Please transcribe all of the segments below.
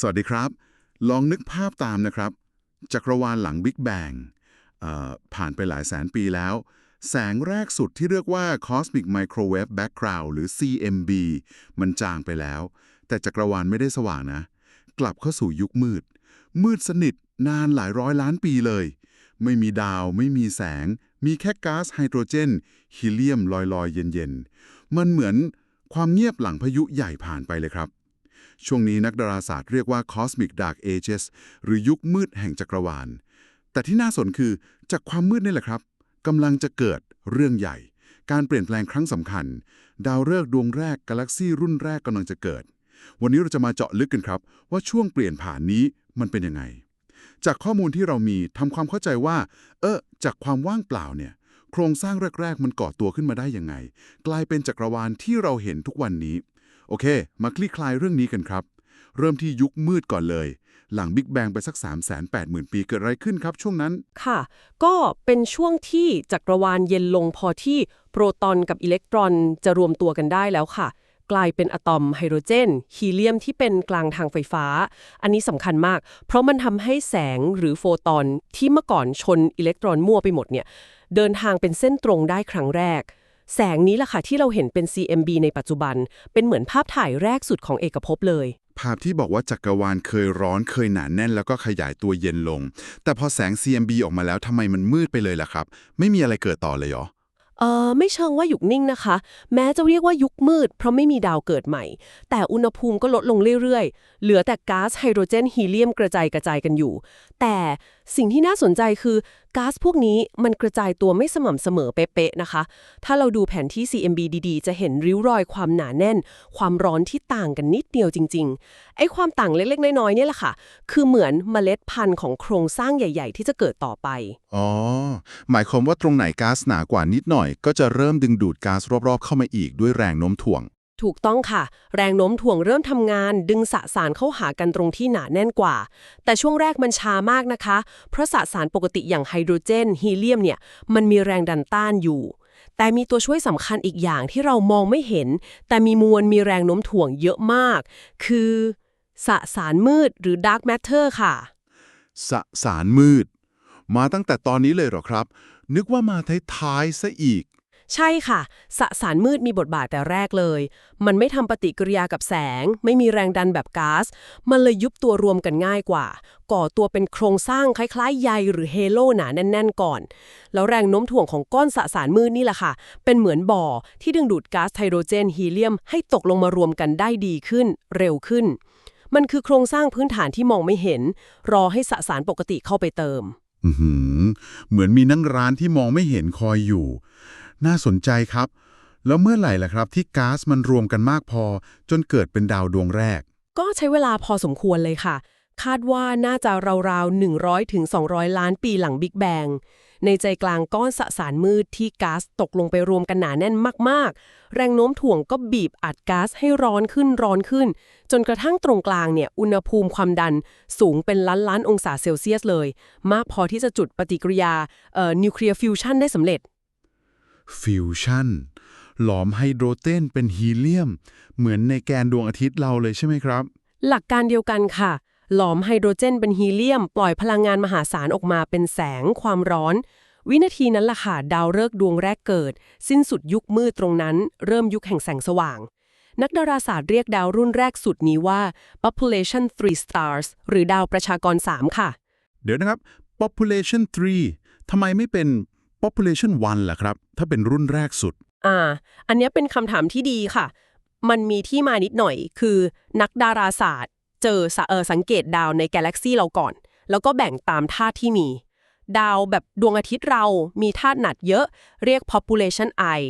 สวัสดีครับ ลองนึกภาพตามนะครับ จักรวาลหลังบิ๊กแบงผ่านไปหลายแสนปีแล้ว แสงแรกสุดที่เรียกว่า Cosmic Microwave Background หรือ CMB มันจางไปแล้ว แต่จักรวาลไม่ได้สว่างนะ กลับเข้าสู่ยุคมืด มืดสนิทนานหลายร้อยล้านปีเลย ไม่มีดาว ไม่มีแสง มีแค่ก๊าซไฮโดรเจน ฮีเลียมลอยๆ เย็นๆ มันเหมือนความเงียบหลังพายุใหญ่ผ่านไปเลยครับ ช่วงนี้นักดาราศาสตร์เรียกว่า Cosmic Dark Ages หรือยุคมืดแห่งจักรวาล แต่ที่น่าสนคือจากความมืดนี่แหละครับกำลังจะเกิดเรื่องใหญ่ การเปลี่ยนแปลงครั้งสำคัญ ดาวฤกษ์ดวงแรกกาแล็กซี่รุ่นแรกกำลังจะเกิด วันนี้เราจะมาเจาะลึกกันครับ ว่าช่วงเปลี่ยนผ่านนี้มันเป็นยังไง จากข้อมูลที่เรามีทำความเข้าใจว่า เออจากความว่างเปล่าเนี่ยโครงสร้างแรก ๆ มันก่อตัวขึ้นมาได้ยังไง กลายเป็นจักรวาลที่เราเห็นทุกวันนี้ โอเค มาคลี่คลายเรื่องนี้กันครับ เริ่มที่ยุคมืดก่อนเลย หลังบิ๊กแบงไปสัก 3 8 0 0 0 0 ปีเกิดอะไรขึ้นครับช่วงนั้น ค่ะ ก็เป็นช่วงที่จักรวาลเย็นลงพอที่โปรตอนกับอิเล็กตรอนจะรวมตัวกันได้แล้วค่ะ กลายเป็นอะตอมไฮโดรเจน ฮีเลียมที่เป็นกลางทางไฟฟ้า อันนี้สำคัญมาก เพราะมันทำให้แสงหรือโฟตอนที่เมื่อก่อนชนอิเล็กตรอนมั่วไปหมดเนี่ยเดินทางเป็นเส้นตรงได้ครั้งแรก แสงนี้แหละค่ะที่เราเห็นเป็น CMB ในปัจจุบัน เป็นเหมือนภาพถ่ายแรกสุดของเอกภพเลย ภาพที่บอกว่าจักรวาลเคยร้อนเคยหนาแน่นแล้วก็ขยายตัวเย็นลง แต่พอแสง CMB ออกมาแล้วทำไมมันมืดไปเลยล่ะครับ ไม่มีอะไรเกิดต่อเลยเหรอเอ่อไม่เชิงว่าหยุกนิ่งนะคะ แม้จะเรียกว่ายุคมืด เพราะไม่มีดาวเกิดใหม่ แต่อุณหภูมิก็ลดลงเรื่อยๆ เหลือแต่ก๊าซไฮโดรเจนฮีเลียมกระจายกระจายกันอยู่ แต่ สิ่งที่น่าสนใจคือก๊าซพวกนี้มันกระจายตัวไม่สม่ำเสมอเป๊ะๆนะคะ ถ้าเราดูแผนที่ CMB ดีๆ จะเห็นริ้วรอยความหนาแน่น ความร้อนที่ต่างกันนิดเดียวจริงๆ ไอ้ความต่างเล็กๆ น้อยๆเนี่ยแหละค่ะ คือเหมือนเมล็ดพันธุ์ของโครงสร้างใหญ่ๆ ที่จะเกิดต่อไป อ๋อ หมายความว่าตรงไหนก๊าซหนากว่านิดหน่อย ก็จะเริ่มดึงดูดก๊าซรอบๆ เข้ามาอีกด้วยแรงโน้มถ่วง ถูกต้องค่ะ แรงโน้มถ่วงเริ่มทำงาน ดึงสสารเข้าหากันตรงที่หนาแน่นกว่า แต่ช่วงแรกมันช้ามากนะคะ เพราะสสารปกติอย่างไฮโดรเจน ฮีเลียมเนี่ยมันมีแรงดันต้านอยู่ แต่มีตัวช่วยสำคัญอีกอย่างที่เรามองไม่เห็น แต่มีมวลมีแรงโน้มถ่วงเยอะมาก คือสสารมืดหรือ dark matter ค่ะ สสารมืด มาตั้งแต่ตอนนี้เลยเหรอครับ นึกว่ามาท้ายๆซะอีก ใช่ค่ะ สสารมืดมีบทบาทแต่แรกเลย มันไม่ทำปฏิกิริยากับแสง ไม่มีแรงดันแบบก๊าซ มันเลยยุบตัวรวมกันง่ายกว่า ก่อตัวเป็นโครงสร้างคล้ายๆ ใยหรือเฮโลหนาแน่น ๆ ก่อน แล้วแรงโน้มถ่วงของก้อนสสารมืดนี่แหละค่ะ เป็นเหมือนบ่อที่ดึงดูดก๊าซไฮโดรเจนฮีเลียม ให้ตกลงมารวมกันได้ดีขึ้น เร็วขึ้น มันคือโครงสร้างพื้นฐานที่มองไม่เห็น รอให้สสารปกติเข้าไปเติมอืเหมือนมีนั่งร้านที่มองไม่เห็นคอยอยู่ น่าสนใจครับ แล้วเมื่อไหร่ล่ะครับ ที่ก๊าซมันรวมกันมากพอ จนเกิดเป็นดาวดวงแรก ก็ใช้เวลาพอสมควรเลยค่ะ คาดว่าน่าจะราวๆ100ถึง200 ล้านปีหลังบิ๊กแบงในใจกลางก้อนสสารมืดที่ก๊าซตกลงไปรวมกันหนาแน่นมากๆ แรงโน้มถ่วงก็บีบอัดก๊าซให้ร้อนขึ้นร้อนขึ้น จนกระทั่งตรงกลางเนี่ยอุณหภูมิความดันสูงเป็นล้านล้านองศาเซลเซียสเลย มากพอที่จะจุดปฏิกิริยาเอ่อนิวเคลียร์ฟิวชันได้สำเร็จ ฟิวชั่น หลอมไฮโดรเจนเป็นฮีเลียม เหมือนในแกนดวงอาทิตย์เราเลยใช่ไหมครับ หลักการเดียวกันค่ะ หลอมไฮโดรเจนเป็นฮีเลียม ปล่อยพลังงานมหาศาลออกมาเป็นแสงความร้อน วินาทีนั้นล่ะค่ะดาวฤกษ์ดวงแรกเกิด สิ้นสุดยุคมืดตรงนั้น เริ่มยุคแห่งแสงสว่าง นักดาราศาสตร์เรียกดาวรุ่นแรกสุดนี้ว่า population 3 stars หรือดาวประชากร 3 ค่ะ เดี๋ยวนะครับ population 3ทำไมไม่เป็น population 1ล่ะครับ ถ้าเป็นรุ่นแรกสุด อ่า อันเนี้ยเป็นคำถามที่ดีค่ะ มันมีที่มานิดหน่อย คือนักดาราศาสตร์ เจอสเออสังเกตดาวในกาแล็กซีเราก่อน แล้วก็แบ่งตามธาตุที่มี ดาวแบบดวงอาทิตย์เรามีธาตุหนักเยอะ เรียก population I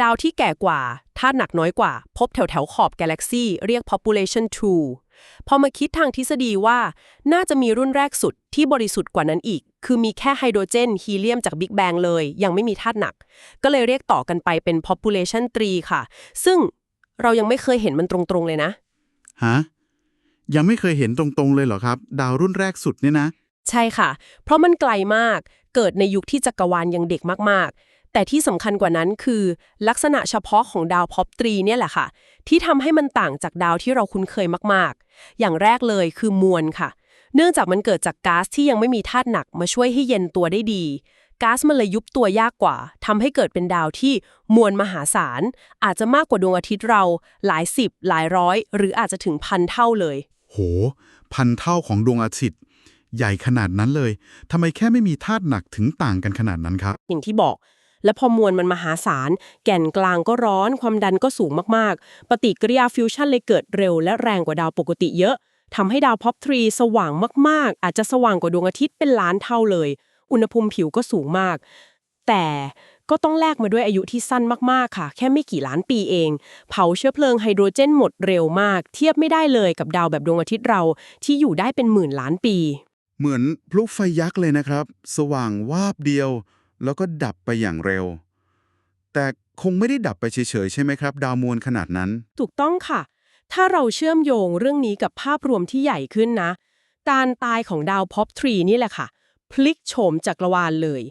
ดาวที่แก่กว่าธาตุหนักน้อยกว่า พบแถวแถวขอบกาแล็กซีเรียก population 2 พอมาคิดทางทฤษฎีว่าน่าจะมีรุ่นแรกสุดที่บริสุทธิ์กว่านั้นอีก คือมีแค่ไฮโดรเจนฮีเลียมจากบิ๊กแบงเลย ยังไม่มีธาตุหนัก ก็เลยเรียกต่อกันไปเป็น population 3 ค่ะ ซึ่งเรายังไม่เคยเห็นมันตรงๆเลยนะฮะยังไม่เคยเห็นตรงๆเลยเหรอครับ ดาวรุ่นแรกสุดเนี่ยนะ ใช่ค่ะ เพราะมันไกลมากเกิดในยุคที่จักรวาลยังเด็กมากๆ แต่ที่สำคัญกว่านั้นคือ ลักษณะเฉพาะของดาวพอปตรีเนี่ยแหละค่ะ ที่ทำให้มันต่างจากดาวที่เราคุ้นเคยมากๆ อย่างแรกเลยคือมวลค่ะ เนื่องจากมันเกิดจากก๊าซที่ยังไม่มีธาตุหนักมาช่วยให้เย็นตัวได้ดีก๊าซมันเลยยุบตัวยากกว่าทำให้เกิดเป็นดาวที่มวลมหาศาล อาจจะมากกว่าดวงอาทิตย์เราหลายสิบ หลายร้อย หรืออาจจะถึงพันเท่าเลย โห พันเท่าของดวงอาทิตย์ ใหญ่ขนาดนั้นเลยทำไมแค่ไม่มีธาตุหนักถึงต่างกันขนาดนั้นครับ อย่างที่บอก และพอมวลมันมหาศาล แก่นกลางก็ร้อน ความดันก็สูงมากๆ ปฏิกิริยาฟิวชั่นเลยเกิดเร็ว และแรงกว่าดาวปกติเยอะทำให้ดาวพอปทรีสว่างมากๆ อาจจะสว่างกว่าดวงอาทิตย์เป็นล้านเท่าเลย อุณหภูมิผิวก็สูงมาก แต่ก็ต้องแลกมาด้วยอายุที่สั้นมากๆ ค่ะ แค่ไม่กี่ล้านปีเอง เผาเชื้อเพลิงไฮโดรเจนหมดเร็วมาก เทียบไม่ได้เลยกับดาวแบบดวงอาทิตย์เราที่อยู่ได้เป็นหมื่นล้านปี เหมือนพลุไฟยักษ์เลยนะครับ สว่างวาบเดียว แล้วก็ดับไปอย่างเร็ว แต่คงไม่ได้ดับไปเฉยๆ ใช่ไหมครับ ดาวมวลขนาดนั้น ถูกต้องค่ะ ถ้าเราเชื่อมโยงเรื่องนี้กับภาพรวมที่ใหญ่ขึ้นนะ การตายของดาวพอปทรีนี่แหละค่ะ พลิกโฉมจักรวาลเลย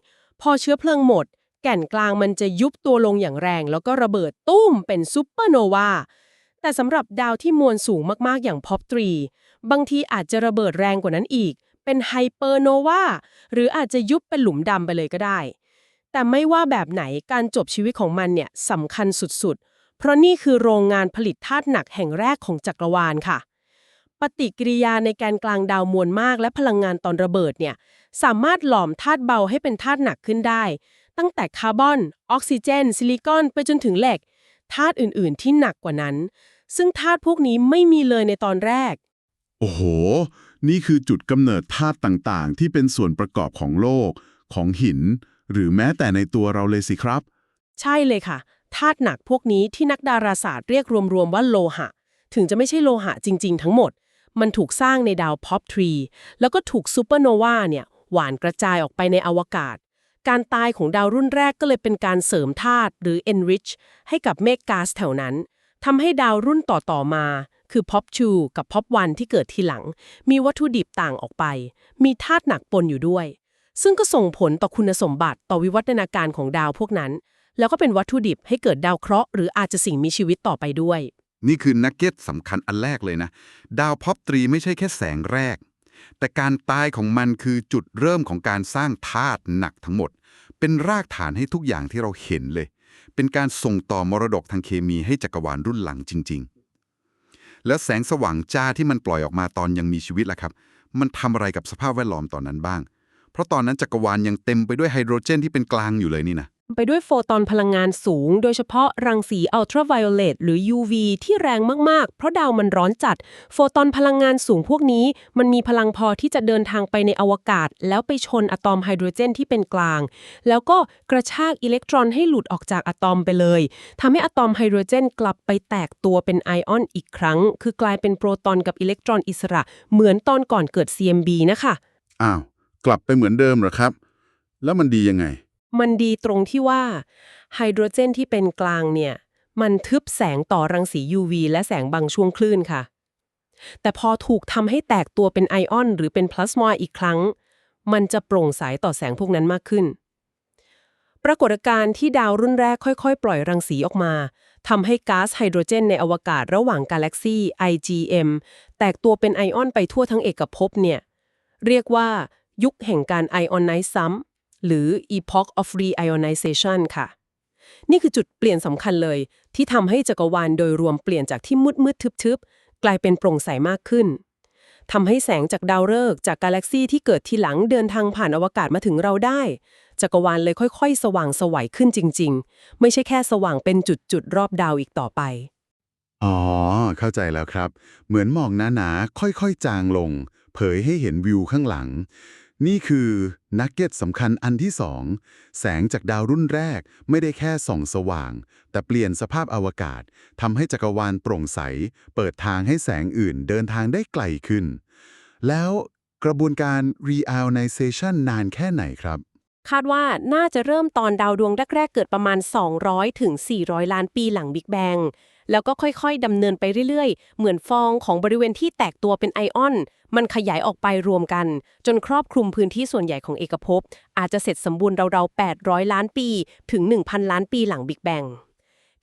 พอเชื้อเพลิงหมด แก่นกลางมันจะยุบตัวลงอย่างแรง แล้วก็ระเบิดตุ้มเป็นซูเปอร์โนวาแต่สำหรับดาวที่มวลสูงมากๆอย่างพอปทรีบางทีอาจจะระเบิดแรงกว่านั้นอีก เป็นไฮเปอร์โนวาหรืออาจจะยุบเป็นหลุมดำไปเลยก็ได้ แต่ไม่ว่าแบบไหนการจบชีวิตของมันเนี่ยสำคัญสุดๆ เพราะนี่คือโรงงานผลิตธาตุหนักแห่งแรกของจักรวาลค่ะ ปฏิกิริยาในแกนกลางดาวมวลมากและพลังงานตอนระเบิดเนี่ยสามารถหลอมธาตุเบาให้เป็นธาตุหนักขึ้นได้ ตั้งแต่คาร์บอน ออกซิเจน ซิลิคอน ไปจนถึงเหล็กธาตุอื่นๆที่หนักกว่านั้น ซึ่งธาตุพวกนี้ไม่มีเลยในตอนแรก โอ้โห นี่คือจุดกำเนิดธาตุต่างๆ ที่เป็นส่วนประกอบของโลก ของหิน หรือแม้แต่ในตัวเราเลยสิครับ ใช่เลยค่ะธาตุหนักพวกนี้ที่นักดาราศาสตร์เรียกรวมๆว่าโลหะ ถึงจะไม่ใช่โลหะจริง ๆ ทั้งหมด มันถูกสร้างในดาวพอปทรีแล้วก็ถูกซูเปอร์โนวาเนี่ยหวานกระจายออกไปในอวกาศ การตายของดาวรุ่นแรกก็เลยเป็นการเสริมธาตุหรือ enrich ให้กับเมฆก๊าซแถวนั้นทำให้ดาวรุ่นต่อๆมา คือ POP 2กับ POP 1ที่เกิดทีหลัง มีวัตถุดิบต่างออกไป มีธาตุหนักปนอยู่ด้วย ซึ่งก็ส่งผลต่อคุณสมบัติต่อวิวัฒนาการของดาวพวกนั้น แล้วก็เป็นวัตถุดิบให้เกิดดาวเคราะห์หรืออาจจะสิ่งมีชีวิตต่อไปด้วย นี่คือนักเก็ตสำคัญอันแรกเลยนะ ดาวพอปตรีไม่ใช่แค่แสงแรก แต่การตายของมันคือจุดเริ่มของการสร้างธาตุหนักทั้งหมด เป็นรากฐานให้ทุกอย่างที่เราเห็นเลย เป็นการส่งต่อมรดกทางเคมีให้จักรวาลรุ่นหลังจริง ๆ แล้วแสงสว่างจ้าที่มันปล่อยออกมาตอนยังมีชีวิตล่ะครับ มันทำอะไรกับสภาพแวดล้อมตอนนั้นบ้าง เพราะตอนนั้นจักรวาลยังเต็มไปด้วยไฮโดรเจนที่เป็นกลางอยู่เลยนี่นะ ไปด้วยโฟตอนพลังงานสูง โดยเฉพาะรังสีอัลตราไวโอเลตหรือ UV ที่แรงมาก ๆ เพราะดาวมันร้อนจัด โฟตอนพลังงานสูงพวกนี้ มันมีพลังพอที่จะเดินทางไปในอวกาศ แล้วไปชนอะตอมไฮโดรเจนที่เป็นกลาง แล้วก็กระชากอิเล็กตรอนให้หลุดออกจากอะตอมไปเลยทำให้อะตอมไฮโดรเจนกลับไปแตกตัวเป็นไอออนอีกครั้ง คือกลายเป็นโปรตอนกับอิเล็กตรอนอิสระ เหมือนตอนก่อนเกิด CMB นะคะอ้าวกลับไปเหมือนเดิมเหรอครับ แล้วมันดียังไง มันดีตรงที่ว่าไฮโดรเจนที่เป็นกลางเนี่ย มันทึบแสงต่อรังสี UV และแสงบางช่วงคลื่นค่ะ แต่พอถูกทำให้แตกตัวเป็นไอออน หรือเป็นพลาสมาอีกครั้ง มันจะโปร่งใสต่อแสงพวกนั้นมากขึ้น ปรากฏการณ์ที่ดาวรุ่นแรกค่อยๆ ปล่อยรังสีออกมาทำให้ก๊าซไฮโดรเจนในอวกาศระหว่างกาแล็กซี IgM แตกตัวเป็นไอออนไปทั่วทั้งเอกภพเนี่ย เรียกว่ายุคแห่งการไอออนไนซ์ซ้ำ หรือ epoch of reionization ค่ะ นี่คือจุดเปลี่ยนสำคัญเลย ที่ทำให้จักรวาลโดยรวมเปลี่ยนจากที่มืดมืดทึบๆ กลายเป็นโปร่งใสมากขึ้นทำให้แสงจากดาวฤกษ์จากกาแล็กซีที่เกิดทีหลังเดินทางผ่านอวกาศมาถึงเราได้ จักรวาลเลยค่อย ๆ สว่างสวัยขึ้นจริง ๆ ไม่ใช่แค่สว่างเป็นจุดๆรอบดาวอีกต่อไป อ๋อ เข้าใจแล้วครับ เหมือนหมอกหนาๆค่อยๆ จางลง เผยให้เห็นวิวข้างหลัง นี่คือนักเก็ตสำคัญอันที่สองแสงจากดาวรุ่นแรกไม่ได้แค่ส่องสว่าง แต่เปลี่ยนสภาพอวกาศทำให้จักรวาลโปร่งใส เปิดทางให้แสงอื่นเดินทางได้ไกลขึ้น แล้วกระบวนการ reionization นานแค่ไหนครับ คาดว่าน่าจะเริ่มตอนดาวดวงแรก ๆ เกิดประมาณ 200 ถึง 400 ล้านปีหลังบิ๊กแบงแล้วก็ค่อยๆดำเนินไปเรื่อยๆ เหมือนฟองของบริเวณที่แตกตัวเป็นไอออน มันขยายออกไปรวมกัน จนครอบคลุมพื้นที่ส่วนใหญ่ของเอกภพ อาจจะเสร็จสมบูรณ์ราวๆ 800 ล้านปี ถึง 1,000 ล้านปีหลังบิ๊กแบง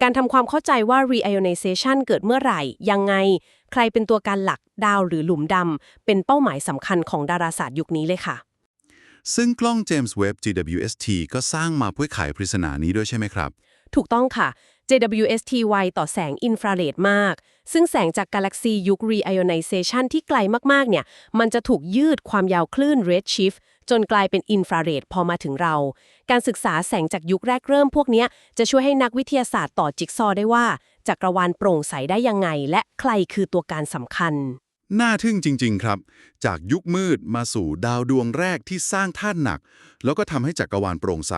การทำความเข้าใจว่า reionization เกิดเมื่อไหร่ ยังไง ใครเป็นตัวการหลักดาวหรือหลุมดำเป็นเป้าหมายสำคัญของดาราศาสตร์ยุคนี้เลยค่ะ ซึ่งกล้อง James Webb GWST ก็สร้างมาเพื่อไขปริศนานี้ด้วยใช่ไหมครับ ถูกต้องค่ะ JWST ไวต่อแสงอินฟราเรดมาก ซึ่งแสงจากกาแล็กซียุค reionization ที่ไกลมากๆ เนี่ย มันจะถูกยืดความยาวคลื่น redshift จนกลายเป็นอินฟราเรดพอมาถึงเรา การศึกษาแสงจากยุคแรกเริ่มพวกนี้จะช่วยให้นักวิทยาศาสตร์ต่อจิ๊กซอได้ว่าจักรวาลโปร่งใสได้ยังไง และใครคือตัวการสำคัญ น่าทึ่งจริง ๆ ครับ จากยุคมืดมาสู่ดาวดวงแรกที่สร้างธาตุหนัก แล้วก็ทำให้จักรวาลโปร่งใส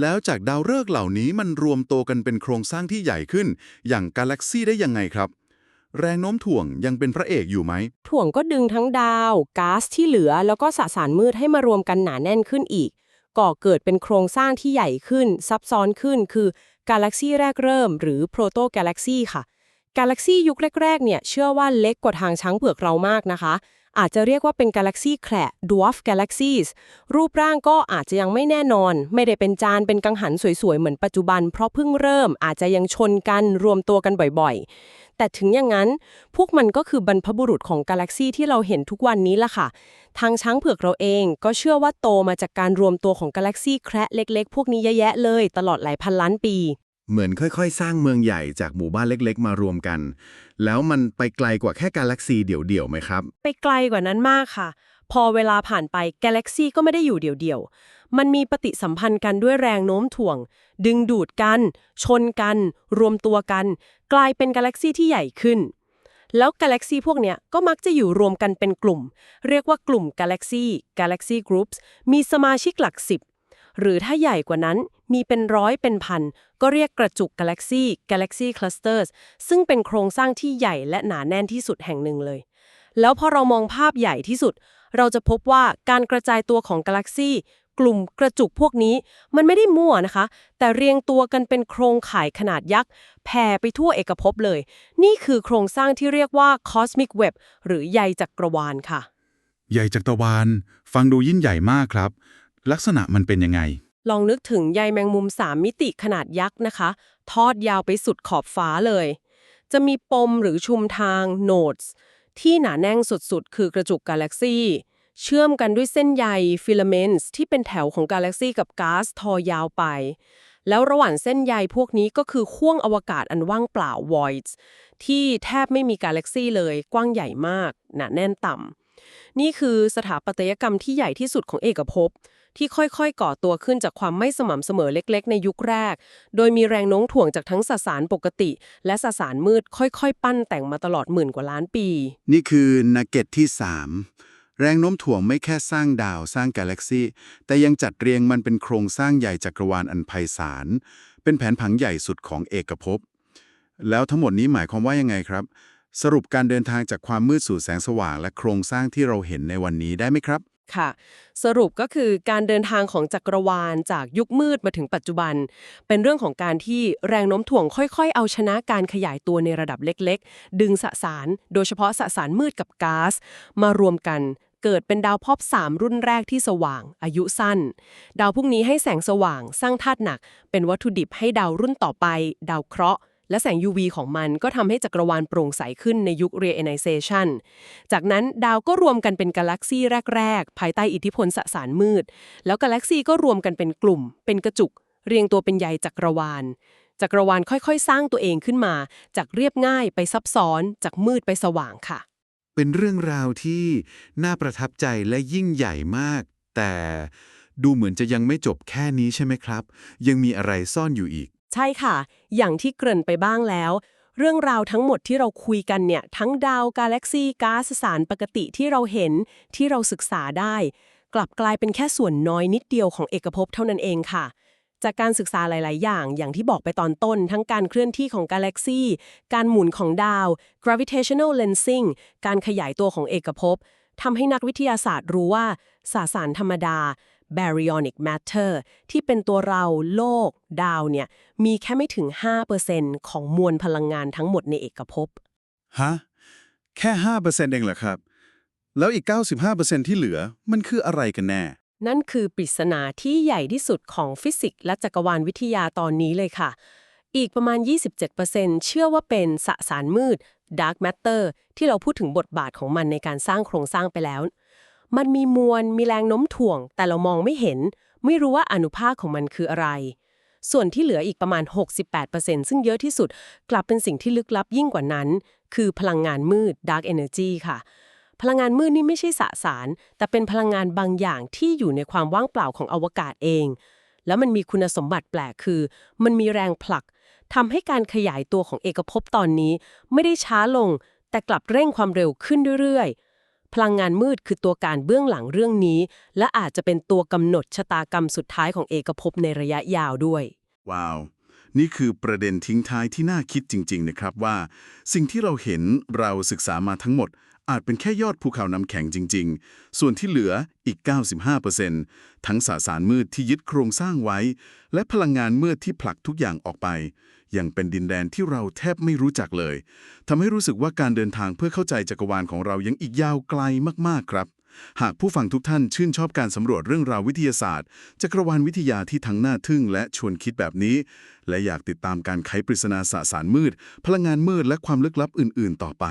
แล้วจากดาวฤกษ์เหล่านี้มันรวมตัวกันเป็นโครงสร้างที่ใหญ่ขึ้น อย่างกาแล็กซี่ได้ยังไงครับ แรงโน้มถ่วงยังเป็นพระเอกอยู่ไหม ถ่วงก็ดึงทั้งดาวก๊าซที่เหลือ แล้วก็สสารมืดให้มารวมกันหนาแน่นขึ้นอีก ก่อเกิดเป็นโครงสร้างที่ใหญ่ขึ้น ซับซ้อนขึ้น คือกาแล็กซีแรกเริ่ม หรือโปรโตกาแล็กซีค่ะ กาแล็กซียุคแรกๆ เนี่ย เชื่อว่าเล็กกว่าทางช้างเผือกเรามากนะคะ อาจจะเรียกว่าเป็นกาแล็กซีแคระ dwarf galaxies รูปร่างก็อาจจะยังไม่แน่นอน ไม่ได้เป็นจานเป็นกังหันสวยๆ เหมือนปัจจุบัน เพราะเพิ่งเริ่มอาจจะยังชนกันรวมตัวกันบ่อยๆ แต่ถึงอย่างนั้น พวกมันก็คือบรรพบุรุษของกาแล็กซีที่เราเห็นทุกวันนี้ล่ะค่ะ ทางช้างเผือกเราเองก็เชื่อว่าโตมาจากการรวมตัวของกาแล็กซีแคระเล็ก ๆ พวกนี้เยอะแยะเลย ตลอดหลายพันล้านปี เหมือนค่อยๆ สร้างเมืองใหญ่จากหมู่บ้านเล็กๆ มารวมกัน แล้วมันไปไกลกว่าแค่กาแล็กซีเดี่ยวๆไหมครับ ไปไกลกว่านั้นมากค่ะ พอเวลาผ่านไปกาแล็กซีก็ไม่ได้อยู่เดี่ยวๆ มันมีปฏิสัมพันธ์กันด้วยแรงโน้มถ่วง ดึงดูดกัน ชนกัน รวมตัวกัน กลายเป็นกาแล็กซีที่ใหญ่ขึ้น แล้วกาแล็กซีพวกเนี้ยก็มักจะอยู่รวมกันเป็นกลุ่ม เรียกว่ากลุ่มกาแล็กซี Galaxy Groups มีสมาชิกหลักสิบ หรือถ้าใหญ่กว่านั้นมีเป็นร้อยเป็นพัน ก็เรียกกระจุกกาแล็กซี Galaxy Clusters ซึ่งเป็นโครงสร้างที่ใหญ่และหนาแน่นที่สุดแห่งหนึ่งเลย แล้วพอเรามองภาพใหญ่ที่สุด เราจะพบว่าการกระจายตัวของกาแล็กซี่กลุ่มกระจุกพวกนี้มันไม่ได้มั่วนะคะ แต่เรียงตัวกันเป็นโครงข่ายขนาดยักษ์แผ่ไปทั่วเอกภพเลย นี่คือโครงสร้างที่เรียกว่า Cosmic Web หรือใยจักรวาลค่ะใหญ่จักรวาล ฟังดูยิ่งใหญ่มากครับ ลักษณะมันเป็นยังไง ลองนึกถึงใยแมงมุม3มิติขนาดยักษ์นะคะ ทอดยาวไปสุดขอบฟ้าเลย จะมีปมหรือชุมทางโนดส์ที่หนาแน่นสุดๆ คือกระจุกกาแล็กซีเชื่อมกันด้วยเส้นใยฟิลาเมนต์ที่เป็นแถวของกาแล็กซีกับก๊าซทอยาวไป แล้วระหว่างเส้นใยพวกนี้ก็คือขั้วอวกาศอันว่างเปล่า voids ที่แทบไม่มีกาแล็กซีเลย กว้างใหญ่มาก หนาแน่นต่ำ นี่คือสถาปัตยกรรมที่ใหญ่ที่สุดของเอกภพที่ค่อยๆ ก่อตัวขึ้นจากความไม่สม่ำเสมอเล็กๆ ในยุคแรก โดยมีแรงโน้มถ่วงจากทั้งสสารปกติ และสสารมืดค่อยๆ ปั้นแต่งมาตลอดหมื่นกว่าล้านปี นี่คือนักเก็ตที่ 3 แรงโน้มถ่วงไม่แค่สร้างดาวสร้างกาแล็กซีแต่ยังจัดเรียงมันเป็นโครงสร้างใหญ่จักรวาลอันไพศาล เป็นแผนผังใหญ่สุดของเอกภพ แล้วทั้งหมดนี้หมายความว่ายังไงครับ สรุปการเดินทางจากความมืดสู่แสงสว่างและโครงสร้างที่เราเห็นในวันนี้ได้ไหมครับ ค่ะ สรุปก็คือการเดินทางของจักรวาลจากยุคมืดมาถึงปัจจุบัน เป็นเรื่องของการที่แรงโน้มถ่วงค่อยๆ เอาชนะการขยายตัวในระดับเล็กๆ ดึงสสาร โดยเฉพาะสสารมืดกับก๊าซมารวมกันเกิดเป็นดาวพอบ3รุ่นแรกที่สว่าง อายุสั้น ดาวพวกนี้ให้แสงสว่าง สร้างธาตุหนัก เป็นวัตถุดิบให้ดาวรุ่นต่อไป ดาวเคราะห์ และแสง UV ของมันก็ทำให้จักรวาลโปร่งใสขึ้นในยุค reionization จากนั้นดาวก็รวมกันเป็นกาแล็กซีแรก ๆ ภายใต้อิทธิพลสสารมืด แล้วกาแล็กซีก็รวมกันเป็นกลุ่ม เป็นกระจุก เรียงตัวเป็นใยจักรวาล จักรวาลค่อยๆ สร้างตัวเองขึ้นมา จากเรียบง่ายไปซับซ้อน จากมืดไปสว่างค่ะ เป็นเรื่องราวที่น่าประทับใจและยิ่งใหญ่มาก แต่ดูเหมือนจะยังไม่จบแค่นี้ใช่ไหมครับ ยังมีอะไรซ่อนอยู่อีก ใช่ค่ะ อย่างที่เกริ่นไปบ้างแล้ว เรื่องราวทั้งหมดที่เราคุยกันเนี่ยทั้งดาวกาแล็กซีก๊าซสารปกติที่เราเห็นที่เราศึกษาได้ กลับกลายเป็นแค่ส่วนน้อยนิดเดียวของเอกภพเท่านั้นเองค่ะ จากการศึกษาหลาย ๆ อย่างอย่างที่บอกไปตอนต้น ทั้งการเคลื่อนที่ของกาแล็กซีการหมุนของดาว gravitational lensing การขยายตัวของเอกภพทำให้นักวิทยาศาสตร์รู้ว่าสสารธรรมดา baryonic matter ที่เป็นตัวเราโลก ดาวเนี่ย มีแค่ไม่ถึง 5%ของมวลพลังงานทั้งหมดในเอกภพฮะ แค่ 5%เองเหรอครับ แล้วอีก 95%ที่เหลือมันคืออะไรกันแน่ นั่นคือปริศนาที่ใหญ่ที่สุดของฟิสิกส์และจักรวาลวิทยาตอนนี้เลยค่ะ อีกประมาณ 27%เชื่อว่าเป็นสสารมืด dark matter ที่เราพูดถึงบทบาทของมันในการสร้างโครงสร้างไปแล้ว มันมีมวลมีแรงโน้มถ่วง แต่เรามองไม่เห็น ไม่รู้ว่าอนุภาคของมันคืออะไร ส่วนที่เหลืออีกประมาณ 68%ซึ่งเยอะที่สุด กลับเป็นสิ่งที่ลึกลับยิ่งกว่านั้น คือพลังงานมืด dark energy ค่ะ พลังงานมืดนี่ไม่ใช่สสาร แต่เป็นพลังงานบางอย่างที่อยู่ในความว่างเปล่าของอวกาศเอง แล้วมันมีคุณสมบัติแปลกคือ มันมีแรงผลักทำให้การขยายตัวของเอกภพตอนนี้ ไม่ได้ช้าลง แต่กลับเร่งความเร็วขึ้นเรื่อยๆ พลังงานมืดคือตัวการเบื้องหลังเรื่องนี้ และอาจจะเป็นตัวกำหนดชะตากรรมสุดท้ายของเอกภพในระยะยาวด้วย ว้าว นี่คือประเด็นทิ้งท้ายที่น่าคิดจริง ๆ นะครับว่า สิ่งที่เราเห็นเราศึกษามาทั้งหมด อาจเป็นแค่ยอดภูเขาน้ำแข็งจริง ๆ ส่วนที่เหลืออีก 95%ทั้งสสารมืดที่ยึดโครงสร้างไว้ และพลังงานมืดที่ผลักทุกอย่างออกไป ยังเป็นดินแดนที่เราแทบไม่รู้จักเลยทำให้รู้สึกว่าการเดินทางเพื่อเข้าใจจักรวาลของเรายังอีกยาวไกลมากๆครับ หากผู้ฟังทุกท่านชื่นชอบการสำรวจเรื่องราววิทยาศาสตร์ จักรวาลวิทยาที่ทั้งน่าทึ่งและชวนคิดแบบนี้ และอยากติดตามการไขปริศนาสสารมืด พลังงานมืดและความลึกลับอื่น ๆ ต่อไป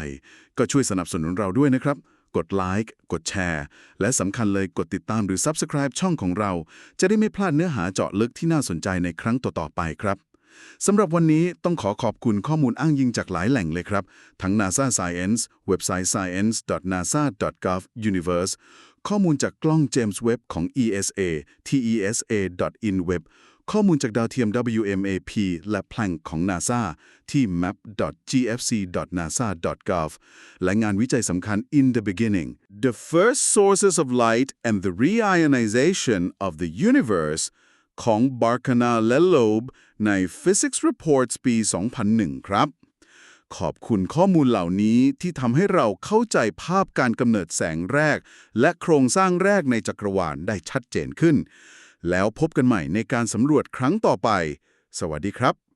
ก็ช่วยสนับสนุนเราด้วยนะครับกดไลค์ กดแชร์ และสำคัญเลยกดติดตามหรือ Subscribe ช่องของเรา จะได้ไม่พลาดเนื้อหาเจาะลึกที่น่าสนใจในครั้งต่อ ๆ ไปครับ สำหรับวันนี้ต้องขอขอบคุณข้อมูลอ้างอิงจากหลายแหล่งเลยครับ ทั้ง NASA Science เว็บไซต์ science.nasa.gov/universe ข้อมูลจากกล้องเจมส์เว็บของ ESA tesa.inweb ข้อมูลจากดาวเทียม WMAP และ Planck ของ NASA ที่ map.gfc.nasa.gov และงานวิจัยสำคัญ In the Beginning The First Sources of Light and the Reionization of the Universe ของ Barkana และ Loeb ใน Physics Reports ปี 2001 ครับ ขอบคุณข้อมูลเหล่านี้ที่ทำให้เราเข้าใจภาพการกำเนิดแสงแรก และโครงสร้างแรกในจักรวาลได้ชัดเจนขึ้น แล้วพบกันใหม่ในการสำรวจครั้งต่อไป สวัสดีครับ